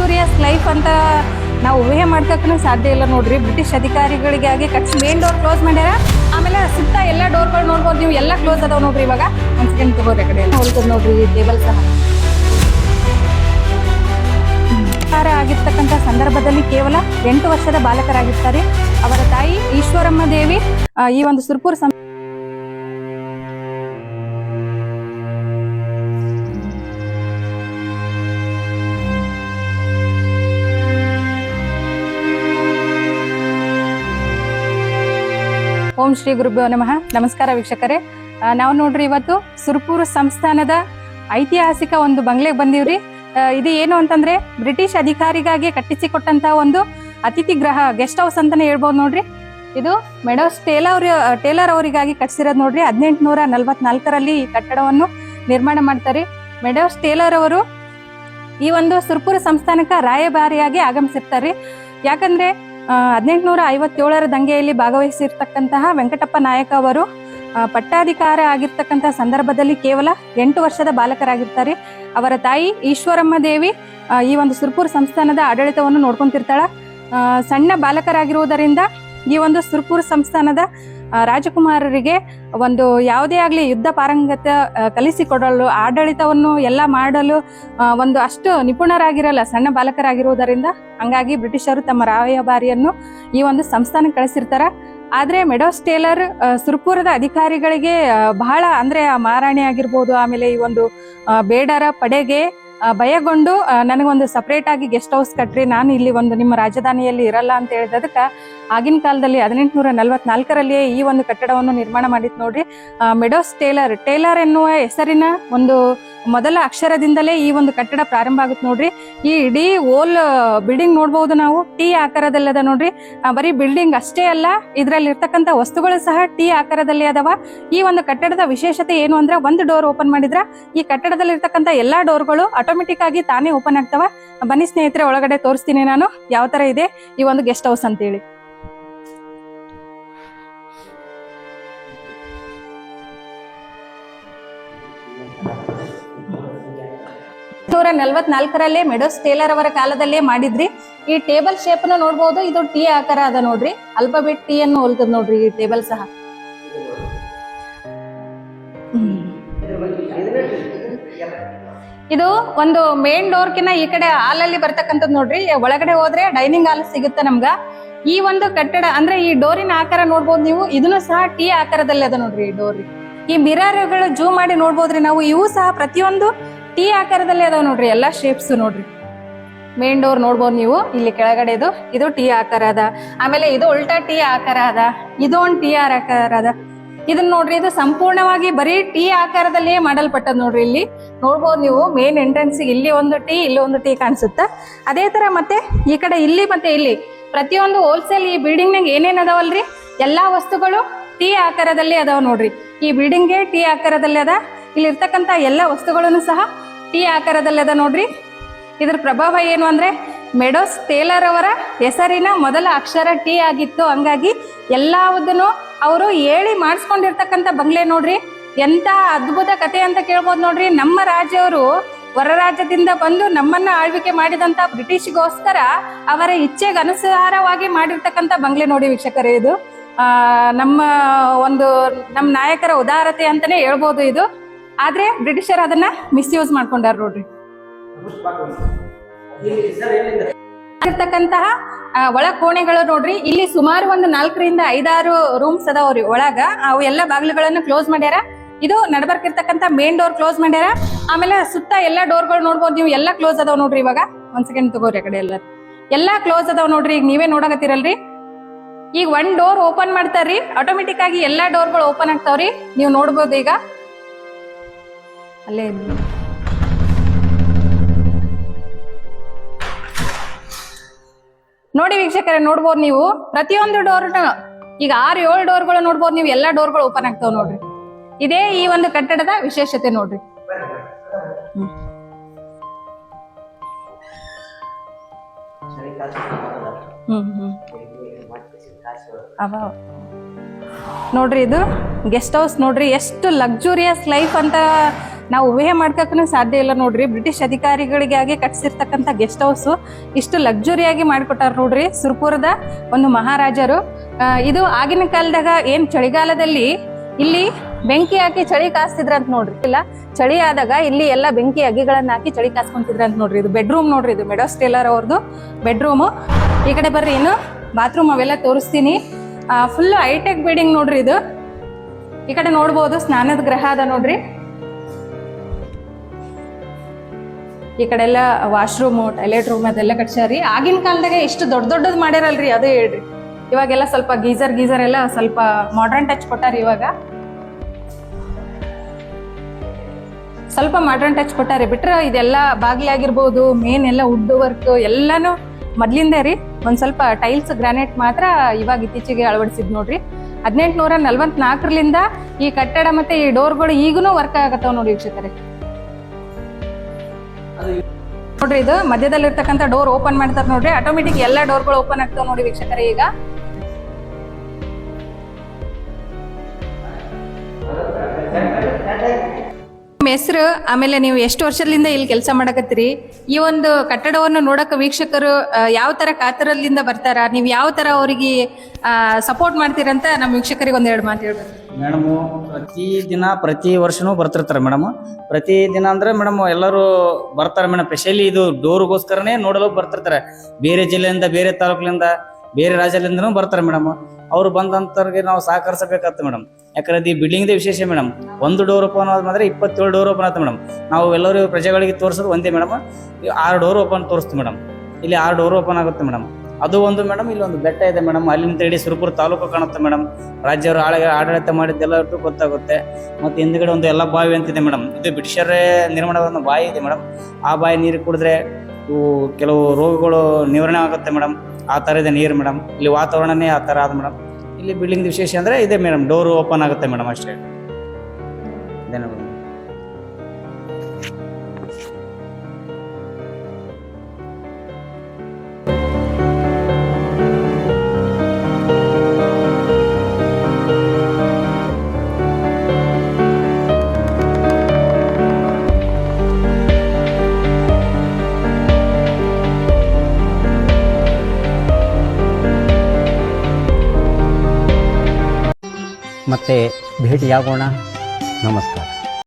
Luxurious life ಅಂತ ನಾವು ಊಹೆ ಮಾಡ್ತಕ್ಕೂ ಸಾಧ್ಯ ಇಲ್ಲ ನೋಡ್ರಿ. ಬ್ರಿಟಿಷ್ ಅಧಿಕಾರಿಗಳಿಗಾಗಿ ಕಟ್ಸ್ ಮೇನ್ ಡೋರ್ ಕ್ಲೋಸ್ ಮಾಡ್ಯಾರ. ಆಮೇಲೆ ಸುತ್ತ ಎಲ್ಲ ಡೋರ್ಗಳು ನೋಡ್ಬೋದು ನೀವು, ಎಲ್ಲ ಕ್ಲೋಸ್ ಅದಾವ ನೋಡ್ರಿ ಇವಾಗ. ಒಂದ್ ಸೆಕೆಂಡ್ ತಗೋರಿ ಕಡೆ ಹೋಗ್ತದೆ ನೋಡ್ರಿ ಟೇಬಲ್ ಸಹ. ಆಗಿರ್ತಕ್ಕಂಥ ಸಂದರ್ಭದಲ್ಲಿ ಕೇವಲ ಎಂಟು ವರ್ಷದ ಬಾಲಕರಾಗಿರ್ತಾರೆ. ಅವರ ತಾಯಿ ಈಶ್ವರಮ್ಮ ದೇವಿ ಈ ಒಂದು ಸುರ್ಪುರ್ ಸಂ ಓಂ ಶ್ರೀ ಗುರುಭ್ಯೋ ನಮಃ. ನಮಸ್ಕಾರ ವೀಕ್ಷಕರೇ. ನಾವು ನೋಡ್ರಿ ಇವತ್ತು ಸುರ್ಪುರ್ ಸಂಸ್ಥಾನದ ಐತಿಹಾಸಿಕ ಒಂದು ಬಂಗ್ಲೆಗೆ ಬಂದಿವ್ರಿ. ಇದು ಏನು ಅಂತಂದ್ರೆ ಬ್ರಿಟಿಷ್ ಅಧಿಕಾರಿಗಾಗಿ ಕಟ್ಟಿಸಿಕೊಟ್ಟಂತಹ ಒಂದು ಅತಿಥಿ ಗೃಹ ಗೆಸ್ಟ್ ಹೌಸ್ ಅಂತಾನೆ ಹೇಳ್ಬೋದು ನೋಡ್ರಿ. ಇದು ಮೆಡೋಸ್ ಟೇಲರ್ ಟೇಲರ್ ಅವರಿಗಾಗಿ ಕಟ್ಟಿಸಿರೋದು ನೋಡ್ರಿ. ಹದಿನೆಂಟುನೂರ ನಲವತ್ನಾಲ್ಕರಲ್ಲಿ ಈ ಕಟ್ಟಡವನ್ನು ನಿರ್ಮಾಣ ಮಾಡ್ತಾರೆ. ಮೆಡೋಸ್ ಟೇಲರ್ ಅವರು ಈ ಒಂದು ಸುರ್ಪುರ ಸಂಸ್ಥಾನಕ್ಕೆ ರಾಯಭಾರಿಯಾಗಿ ಆಗಮಿಸಿರ್ತಾರೆ. ಯಾಕಂದ್ರೆ ಹದಿನೆಂಟುನೂರ ಐವತ್ತೇಳರ ದಂಗೆಯಲ್ಲಿ ಭಾಗವಹಿಸಿರ್ತಕ್ಕಂತಹ ವೆಂಕಟಪ್ಪ ನಾಯಕ ಅವರು ಪಟ್ಟಾಧಿಕಾರ ಆಗಿರ್ತಕ್ಕಂತಹ ಸಂದರ್ಭದಲ್ಲಿ ಕೇವಲ ಎಂಟು ವರ್ಷದ ಬಾಲಕರಾಗಿರ್ತಾರೆ. ಅವರ ತಾಯಿ ಈಶ್ವರಮ್ಮ ದೇವಿ ಈ ಒಂದು ಸುರ್ಪುರ್ ಸಂಸ್ಥಾನದ ಆಡಳಿತವನ್ನು ನೋಡ್ಕೊಂತಿರ್ತಾಳ. ಸಣ್ಣ ಬಾಲಕರಾಗಿರುವುದರಿಂದ ಈ ಒಂದು ಸುರ್ಪುರ್ ಸಂಸ್ಥಾನದ ರಾಜಕುಮಾರರಿಗೆ ಒಂದು ಯಾವುದೇ ಆಗಲಿ ಯುದ್ಧ ಪಾರಂಗತ ಕಲಿಸಿಕೊಡಲು, ಆಡಳಿತವನ್ನು ಎಲ್ಲ ಮಾಡಲು ಒಂದು ಅಷ್ಟು ನಿಪುಣರಾಗಿರಲ್ಲ, ಸಣ್ಣ ಬಾಲಕರಾಗಿರುವುದರಿಂದ ಹಂಗಾಗಿ ಬ್ರಿಟಿಷರು ತಮ್ಮ ರಾಯಭಾರಿಯನ್ನು ಈ ಒಂದು ಸಂಸ್ಥಾನಕ್ಕೆ ಕಳಿಸಿರ್ತಾರೆ. ಆದರೆ ಮೆಡೋಸ್ ಟೇಲರ್ ಸುರ್ಪುರದ ಅಧಿಕಾರಿಗಳಿಗೆ ಬಹಳ ಅಂದ್ರೆ ಆ ಮಹಾರಾಣಿ ಆಗಿರ್ಬೋದು, ಆಮೇಲೆ ಈ ಒಂದು ಬೇಡರ ಪಡೆಗೆ ಭಯಗೊಂಡು ನನಗೊಂದು ಸಪ್ರೇಟ್ ಆಗಿ ಗೆಸ್ಟ್ ಹೌಸ್ ಕಟ್ಟ್ರಿ ನಾನು ಇಲ್ಲಿ ಒಂದು ನಿಮ್ಮ ರಾಜಧಾನಿಯಲ್ಲಿ ಇರಲ್ಲ ಅಂತ ಹೇಳಿದದಕ್ಕೆ, ಆಗಿನ ಕಾಲದಲ್ಲಿ ಹದಿನೆಂಟುನೂರ ನಲವತ್ನಾಲ್ಕರಲ್ಲಿಯೇ ಈ ಒಂದು ಕಟ್ಟಡವನ್ನು ನಿರ್ಮಾಣ ಮಾಡಿತ್ತು ನೋಡ್ರಿ. ಮೆಡೋಸ್ ಟೇಲರ್ ಟೇಲರ್ ಎನ್ನುವ ಹೆಸರಿನ ಒಂದು ಮೊದಲ ಅಕ್ಷರದಿಂದಲೇ ಈ ಒಂದು ಕಟ್ಟಡ ಪ್ರಾರಂಭ ಆಗುತ್ತೆ ನೋಡ್ರಿ. ಈ ಇಡೀ ಓಲ್ ಬಿಲ್ಡಿಂಗ್ ನೋಡಬಹುದು ನಾವು. ಟಿ ಆಕಾರದಲ್ಲಿ ಅದ ನೋಡ್ರಿ ಬರೀ ಬಿಲ್ಡಿಂಗ್ ಅಷ್ಟೇ ಅಲ್ಲ ಇದರಲ್ಲಿ ಇರ್ತಕ್ಕಂಥ ವಸ್ತುಗಳು ಸಹ ಟಿ ಆಕಾರದಲ್ಲಿ ಅದಾವ. ಈ ಒಂದು ಕಟ್ಟಡದ ವಿಶೇಷತೆ ಏನು ಅಂದ್ರೆ ಒಂದು ಡೋರ್ ಓಪನ್ ಮಾಡಿದ್ರ ಈ ಕಟ್ಟಡದಲ್ಲಿ ಇರ್ತಕ್ಕಂಥ ಎಲ್ಲಾ ಡೋರ್ಗಳು ಆಟೋಮೆಟಿಕ್ ಆಗಿ ತಾನೇ ಓಪನ್ ಆಗ್ತಾವ. ಬನ್ನಿ ಸ್ನೇಹಿತರೆ, ಒಳಗಡೆ ತೋರಿಸ್ತೀನಿ ನಾನು ಯಾವ ತರ ಇದೆ ಈ ಒಂದು ಗೆಸ್ಟ್ ಹೌಸ್ ಅಂತೇಳಿ. ನೂರ ನಲ್ವತ್ನಾಲ್ಕರಲ್ಲೇ ಮೆಡೋಸ್ ಟೇಲರ್ ಅವರ ಕಾಲದಲ್ಲೇ ಮಾಡಿದ್ರಿ. ಈ ಟೇಬಲ್ ಶೇಪ್ನ ನೋಡಬಹುದು ಇದು ಟಿ ಆಕಾರ ಅದ ನೋಡ್ರಿ. ಅಲ್ಫಾಬೆಟ್ ಟೀ ಅನ್ನು ಹೋಲ್ತದ ನೋಡ್ರಿ ಈ ಟೇಬಲ್ ಸಹ. ಇದು ಒಂದು ಮೇನ್ ಡೋರ್ಕಿನ ಈ ಕಡೆ ಹಾಲ್ ಅಲ್ಲಿ ಬರ್ತಕ್ಕಂಥದ್ದು ನೋಡ್ರಿ. ಒಳಗಡೆ ಹೋದ್ರೆ ಡೈನಿಂಗ್ ಹಾಲ್ ಸಿಗುತ್ತೆ ನಮ್ಗ. ಈ ಒಂದು ಕಟ್ಟಡ, ಅಂದ್ರೆ ಈ ಡೋರಿನ ಆಕಾರ ನೋಡ್ಬೋದು ನೀವು. ಇದನ್ನು ಸಹ ಟಿ ಆಕಾರದಲ್ಲಿ ಅದ ನೋಡ್ರಿ ಈ ಡೋರ್. ಈ ಮಿರರ್ಗಳು ಜೂಮ್ ಮಾಡಿ ನೋಡ್ಬೋದ್ರಿ ನಾವು. ಇವು ಸಹ ಪ್ರತಿಯೊಂದು ಟಿ ಆಕಾರದಲ್ಲಿ ಅದಾವ ನೋಡ್ರಿ, ಎಲ್ಲಾ ಶೇಪ್ಸ್ ನೋಡ್ರಿ. ಮೇನ್ ಡೋರ್ ನೋಡ್ಬೋದು ನೀವು, ಇಲ್ಲಿ ಕೆಳಗಡೆ ಇದು ಇದು ಟಿ ಆಕಾರ ಅದ. ಆಮೇಲೆ ಇದು ಉಲ್ಟಾ ಟಿ ಆಕಾರ ಅದ, ಇದು ಒಂದು ಟಿ ಆರ್ ಆಕಾರ ಅದ. ಇದನ್ನ ನೋಡ್ರಿ, ಇದು ಸಂಪೂರ್ಣವಾಗಿ ಬರೀ ಟಿ ಆಕಾರದಲ್ಲಿಯೇ ಮಾಡಲ್ಪಟ್ಟದ್ ನೋಡ್ರಿ ಇಲ್ಲಿ. ನೋಡ್ಬೋದು ನೀವು ಮೇನ್ ಎಂಟ್ರೆನ್ಸ್ ಇಲ್ಲಿ ಒಂದು ಟಿ, ಇಲ್ಲಿ ಒಂದು ಟಿ ಕಾಣಿಸುತ್ತೆ. ಅದೇ ತರ ಮತ್ತೆ ಈ ಕಡೆ ಇಲ್ಲಿ ಮತ್ತೆ ಇಲ್ಲಿ. ಪ್ರತಿಯೊಂದು ಹೋಲ್ಸೇಲ್ ಈ ಬಿಲ್ಡಿಂಗ್ ನಂಗೆ ಏನೇನ್ ಅದಾವಲ್ರಿ? ಎಲ್ಲಾ ವಸ್ತುಗಳು ಟಿ ಆಕಾರದಲ್ಲಿ ಅದಾವ ನೋಡ್ರಿ. ಈ ಬಿಲ್ಡಿಂಗ್ಗೆ ಟಿ ಆಕಾರದಲ್ಲಿ ಅದ ಇಲ್ಲಿ ಎಲ್ಲ ವಸ್ತುಗಳನ್ನು ಸಹ ಟಿ ಆಕಾರದಲ್ಲಿ ಅದ ನೋಡ್ರಿ. ಇದರ ಪ್ರಭಾವ ಏನು ಅಂದ್ರೆ ಮೆಡೋಸ್ ಟೇಲರ್ ಅವರ ಹೆಸರಿನ ಮೊದಲ ಅಕ್ಷರ ಟಿ ಆಗಿತ್ತು. ಹಂಗಾಗಿ ಎಲ್ಲದನ್ನು ಅವರು ಹೇಳಿ ಮಾಡಿಸ್ಕೊಂಡಿರ್ತಕ್ಕಂಥ ಬಂಗ್ಲೆ ನೋಡ್ರಿ. ಎಂತ ಅದ್ಭುತ ಕತೆ ಅಂತ ಕೇಳ್ಬೋದು ನೋಡ್ರಿ. ನಮ್ಮ ರಾಜ್ಯವರು ಹೊರ ರಾಜ್ಯದಿಂದ ಬಂದು ನಮ್ಮನ್ನ ಆಳ್ವಿಕೆ ಮಾಡಿದಂತ ಬ್ರಿಟಿಷ್ಗೋಸ್ಕರ ಅವರ ಇಚ್ಛೆಗೆ ಅನುಸಾರವಾಗಿ ಮಾಡಿರ್ತಕ್ಕಂಥ ಬಂಗ್ಲೆ ನೋಡಿ ವೀಕ್ಷಕರೇ ಇದು. ನಮ್ಮ ಒಂದು, ನಮ್ಮ ನಾಯಕರ ಉದಾರತೆ ಅಂತಾನೆ ಹೇಳ್ಬೋದು ಇದು. ಆದ್ರೆ ಬ್ರಿಟಿಷರ್ ಅದನ್ನ ಮಿಸ್ಯೂಸ್ ಮಾಡ್ಕೊಂಡಾರ ನೋಡ್ರಿ. ಇರ್ತಕ್ಕಂತಹ ಒಳ ಕೋಣೆಗಳು ನೋಡ್ರಿ, ಇಲ್ಲಿ ಸುಮಾರು ಒಂದು ನಾಲ್ಕರಿಂದ ಐದಾರು ರೂಮ್ಸ್ ಅದಾವ್ರಿ ಒಳಗ. ಅವು ಎಲ್ಲ ಬಾಗಿಲುಗಳನ್ನು ಕ್ಲೋಸ್ ಮಾಡ್ಯಾರ. ಇದು ನಡ್ಬರ್ಕಿರ್ತಕ್ಕಂಥ ಮೇನ್ ಡೋರ್ ಕ್ಲೋಸ್ ಮಾಡ್ಯಾರ. ಆಮೇಲೆ ಸುತ್ತ ಎಲ್ಲಾ ಡೋರ್ಗಳು ನೋಡ್ಬೋದು ನೀವು, ಎಲ್ಲಾ ಕ್ಲೋಸ್ ಅದಾವ್ ನೋಡ್ರಿ ಇವಾಗ. ಒಂದ್ ಸೆಕೆಂಡ್ ತಗೋರಿ ಕಡೆ ಎಲ್ಲ. ಎಲ್ಲಾ ಕ್ಲೋಸ್ ಅದಾವ್ ನೋಡ್ರಿ, ಈಗ ನೀವೇ ನೋಡಕತ್ತೀರಲ್ರಿ. ಈಗ ಒನ್ ಡೋರ್ ಓಪನ್ ಮಾಡ್ತಾರ್ರಿ. ಆಟೋಮೆಟಿಕ್ ಆಗಿ ಎಲ್ಲಾ ಡೋರ್ಗಳು ಓಪನ್ ಆಗ್ತಾವ್ರಿ. ನೀವು ನೋಡ್ಬೋದು ಈಗ. ಅಲ್ಲೇ ನೋಡಿ ವೀಕ್ಷಕರೇ, ನೋಡ್ಬೋದು ನೀವು. ಪ್ರತಿಯೊಂದು ಡೋರ್ ಈಗ ಆರು ಏಳು ಡೋರ್ಗಳು ನೋಡ್ಬೋದು ನೀವು, ಎಲ್ಲಾ ಡೋರ್ಗಳು ಓಪನ್ ಆಗ್ತಾವ ನೋಡ್ರಿ. ಇದೇ ಈ ಒಂದು ಕಟ್ಟಡದ ವಿಶೇಷತೆ ನೋಡ್ರಿ. ನೋಡ್ರಿ ಇದು ಗೆಸ್ಟ್ ಹೌಸ್ ನೋಡ್ರಿ, ಎಷ್ಟು ಲಕ್ಸುರಿಯಸ್ ಲೈಫ್ ಅಂತ ನಾವು ಊಹೆ ಮಾಡ್ಕಕ್ಕೂ ಸಾಧ್ಯ ಇಲ್ಲ ನೋಡ್ರಿ. ಬ್ರಿಟಿಷ್ ಅಧಿಕಾರಿಗಳಿಗಾಗಿ ಕಟ್ಸಿರ್ತಕ್ಕಂಥ ಗೆಸ್ಟ್ ಹೌಸ್ ಇಷ್ಟು ಲಕ್ಸುರಿಯಾಗಿ ಮಾಡಿಕೊಟ್ಟಾರ ನೋಡ್ರಿ. ಸುರ್ಪುರದ ಒಂದು ಮಹಾರಾಜರು. ಇದು ಆಗಿನ ಕಾಲದಾಗ ಏನ್ ಚಳಿಗಾಲದಲ್ಲಿ ಇಲ್ಲಿ ಬೆಂಕಿ ಹಾಕಿ ಚಳಿ ಕಾಸ್ತಿದ್ರಂತ ನೋಡ್ರಿ. ಇಲ್ಲ, ಚಳಿ ಆದಾಗ ಇಲ್ಲಿ ಎಲ್ಲ ಬೆಂಕಿ ಅಗ್ಗಿಗಳನ್ನ ಹಾಕಿ ಚಳಿ ಕಾಸ್ಕೊಂತಿದ್ರಂತ ನೋಡ್ರಿ. ಇದು ಬೆಡ್ರೂಮ್ ನೋಡ್ರಿ, ಇದು ಮೆಡೋಸ್ ಟೇಲರ್ ಅವ್ರದ್ದು ಬೆಡ್ರೂಮು ಈ ಕಡೆ ಬರ್ರಿ, ಇನ್ನು ಬಾತ್ರೂಮ್ ಅವೆಲ್ಲ ತೋರಿಸ್ತೀನಿ. ಫುಲ್ ಹೈಟೆಕ್ ಬಿಲ್ಡಿಂಗ್ ನೋಡ್ರಿ ಇದು. ಈ ಕಡೆ ನೋಡ್ಬೋದು, ಸ್ನಾನದ ಗ್ರಹ ಅದ ನೋಡ್ರಿ. ಈ ಕಡೆ ಎಲ್ಲ ವಾಶ್ರೂಮು ಟಾಯ್ಲೆಟ್ ರೂಮ್ ಅದೆಲ್ಲ ಕಟ್ಸ್ಯಾರಿ ಆಗಿನ ಕಾಲದಾಗ ಎಷ್ಟು ದೊಡ್ಡ ದೊಡ್ಡದು ಮಾಡ್ಯಾರಲ್ರಿ ಅದೇ ಹೇಳ್ರಿ. ಇವಾಗೆಲ್ಲ ಸ್ವಲ್ಪ ಗೀಜರ್ ಗೀಜರ್ ಎಲ್ಲ ಸ್ವಲ್ಪ ಮಾಡ್ರನ್ ಟಚ್ ಕೊಟ್ಟಾರ ಇವಾಗ. ಸ್ವಲ್ಪ ಮಾಡ್ರನ್ ಟಚ್ ಕೊಟ್ಟಾರಿ. ಬಿಟ್ರೆ ಇದೆಲ್ಲ ಬಾಗಿಲು ಆಗಿರ್ಬೋದು ಮೇನ್ ಎಲ್ಲ ವುಡ್ ವರ್ಕ್ ಎಲ್ಲಾನು ಮೊದ್ಲಿಂದ ರೀ. ಒಂದ್ ಸ್ವಲ್ಪ ಟೈಲ್ಸ್ ಗ್ರಾನೈಟ್ ಮಾತ್ರ ಇವಾಗ ಇತ್ತೀಚೆಗೆ ಅಳವಡಿಸಿದ್ ನೋಡ್ರಿ. ಹದಿನೆಂಟುನೂರ ನಲ್ವತ್ನಾಲ್ಕರಿಂದ ಈ ಕಟ್ಟಡ ಮತ್ತೆ ಈ ಡೋರ್ಗಳು ಈಗೂ ವರ್ಕ್ ಆಗತ್ತವ ನೋಡಿ ವೀಕ್ಷಕರೇ. ನೋಡ್ರಿ, ಇದು ಮಧ್ಯದಲ್ಲಿ ಮಧ್ಯದಲ್ಲಿರ್ತಕ್ಕಂಥ ಡೋರ್ ಓಪನ್ ಮಾಡ್ತಾರೆ ನೋಡ್ರಿ. ಆಟೋಮೆಟಿಕ್ ಎಲ್ಲ ಡೋರ್ಗಳು ಓಪನ್ ಆಗ್ತಾವ ನೋಡಿ ವೀಕ್ಷಕರೇ ಈಗ. ಹೆಸರು, ಆಮೇಲೆ ನೀವು ಎಷ್ಟು ವರ್ಷದಿಂದ ಇಲ್ಲಿ ಕೆಲಸ ಮಾಡಕತ್ತೀರಿ? ಈ ಒಂದು ಕಟ್ಟಡವನ್ನು ನೋಡಕ್ಕೆ ವೀಕ್ಷಕರು ಯಾವ ತರ ಕಾತರದಿಂದ ಬರ್ತಾರ? ನೀವು ಯಾವ ತರ ಅವರಿಗೆ ಸಪೋರ್ಟ್ ಮಾಡ್ತೀರಂತ ನಮ್ಮ ವೀಕ್ಷಕರಿಗೆ ಒಂದೆರಡು ಮಾತು ಹೇಳ್ಬೇಕು. ಮೇಡಮ್, ಪ್ರತಿ ದಿನ, ಪ್ರತಿ ವರ್ಷನೂ ಬರ್ತಿರ್ತಾರೆ ಮೇಡಮ್. ಪ್ರತಿ ದಿನ ಅಂದ್ರೆ ಮೇಡಮ್, ಎಲ್ಲರೂ ಬರ್ತಾರೆ ಮೇಡಮ್. ಸ್ಪೆಷಲಿ ಇದು ಡೋರ್ಗೋಸ್ಕರನೇ ನೋಡಲು ಬರ್ತಿರ್ತಾರೆ. ಬೇರೆ ಜಿಲ್ಲೆಯಿಂದ, ಬೇರೆ ತಾಲೂಕಿನಿಂದ ಬೇರೆ ರಾಜ್ಯದಿಂದನೂ ಬರ್ತಾರೆ ಮೇಡಮ್ ಅವ್ರು ಬಂದಂತವ್ರಿಗೆ ನಾವು ಸಹಕರಿಸಬೇಕಾಗ್ತದೆ ಮೇಡಮ್ ಯಾಕಂದ್ರೆ ಈ ಬಿಲ್ಡಿಂಗ್ದೇ ವಿಶೇಷ ಮೇಡಮ್ ಒಂದು ಡೋರ್ ಓಪನ್ ಆದ ಮಾತ್ರ ಇಪ್ಪತ್ತೇಳು ಡೋರ್ ಓಪನ್ ಆಯ್ತು ಮೇಡಮ್ ನಾವು ಎಲ್ಲರೂ ಪ್ರಜೆಗಳಿಗೆ ತೋರಿಸೋದು ಒಂದೇ ಮೇಡಮ್ ಆರು ಡೋರ್ ಓಪನ್ ತೋರಿಸ್ತು ಮೇಡಮ್ ಇಲ್ಲಿ ಆರು ಡೋರ್ ಓಪನ್ ಆಗುತ್ತೆ ಮೇಡಮ್ ಅದು ಒಂದು ಮೇಡಮ್ ಇಲ್ಲಿ ಒಂದು ಬೆಟ್ಟ ಇದೆ ಮೇಡಮ್ ಅಲ್ಲಿಂದ ಇಡೀ ಸುರಪುರ ತಾಲೂಕು ಕಾಣುತ್ತೆ ಮೇಡಮ್ ರಾಜ್ಯವರು ಆಳ ಆಡಳಿತ ಮಾಡಿದ್ದೆಲ್ಲ ಗೊತ್ತಾಗುತ್ತೆ. ಮತ್ತೆ ಹಿಂದ್ಗಡೆ ಒಂದು ಎಲ್ಲ ಬಾವಿ ಅಂತಿದೆ ಮೇಡಮ್ ಇದು ಬ್ರಿಟಿಷರೇ ನಿರ್ಮಾಣದ ಒಂದು ಬಾವಿ ಇದೆ ಮೇಡಮ್ ಆ ಬಾಯಿ ನೀರು ಕುಡಿದ್ರೆ ಕೆಲವು ರೋಗಗಳು ನಿವಾರಣೆ ಆಗುತ್ತೆ ಮೇಡಮ್ ಆ ಥರ ಇದೆ ನೀರು ಮೇಡಮ್ ಇಲ್ಲಿ ವಾತಾವರಣನೇ ಆ ಥರ ಆದ ಮೇಡಮ್ ಇಲ್ಲಿ ಬಿಲ್ಡಿಂಗ್ ವಿಶೇಷ ಅಂದರೆ ಇದೆ ಮೇಡಮ್ ಡೋರು ಓಪನ್ ಆಗುತ್ತೆ ಮೇಡಮ್ ಅಷ್ಟೇ. ಇದೇನು ಮತ್ತೆ ಭೇಟಿಯಾಗೋಣ. ನಮಸ್ಕಾರ.